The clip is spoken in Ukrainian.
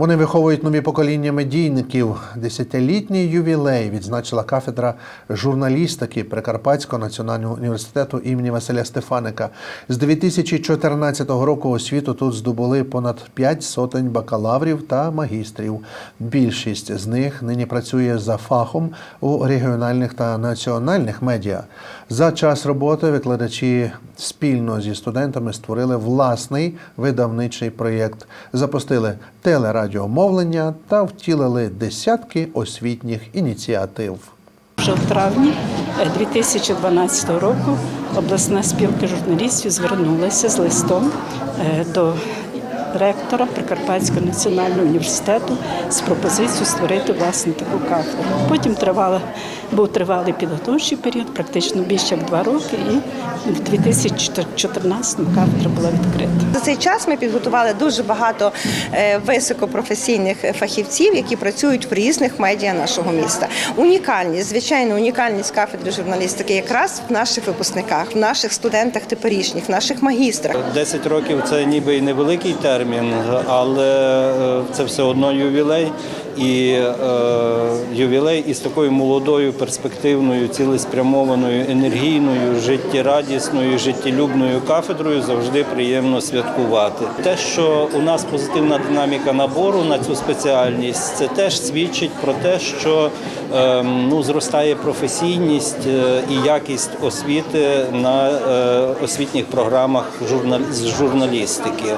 Вони виховують нові покоління медійників. Десятилітній ювілей відзначила кафедра журналістики Прикарпатського національного університету імені Василя Стефаника. З 2014 року освіту тут здобули понад п'ять сотень бакалаврів та магістрів. Більшість з них нині працює за фахом у регіональних та національних медіа. За час роботи викладачі спільно зі студентами створили власний видавничий проєкт, запустили телерадіомовлення та втілили десятки освітніх ініціатив. Вже в травні е, 2012 року обласна спілка журналістів звернулася з листом е, до ректора Прикарпатського національного університету з пропозицією створити власне таку кафедру. Потім тривала, був тривалий підготовчий період, практично більше як два роки, і в 2014 кафедра була відкрита. За цей час ми підготували дуже багато е, високопрофесійних фахівців, які працюють в різних медіа нашого міста. Унікальність, звичайно, унікальність кафедри журналістики якраз в наших випускниках, в наших студентах теперішніх, в наших магістрах. 10 років це ніби і невеликий термін, але е, це все одно ювілей. І е, ювілей із такою молодою, перспективною, цілеспрямованою, енергійною, життєрадісною, життєлюбною кафедрою завжди приємно святкувати. Те, що у нас позитивна динаміка набору на цю спеціальність, це теж свідчить про те, що е, ну, зростає професійність е, і якість освіти на е, освітніх програмах журнал- з журналістики.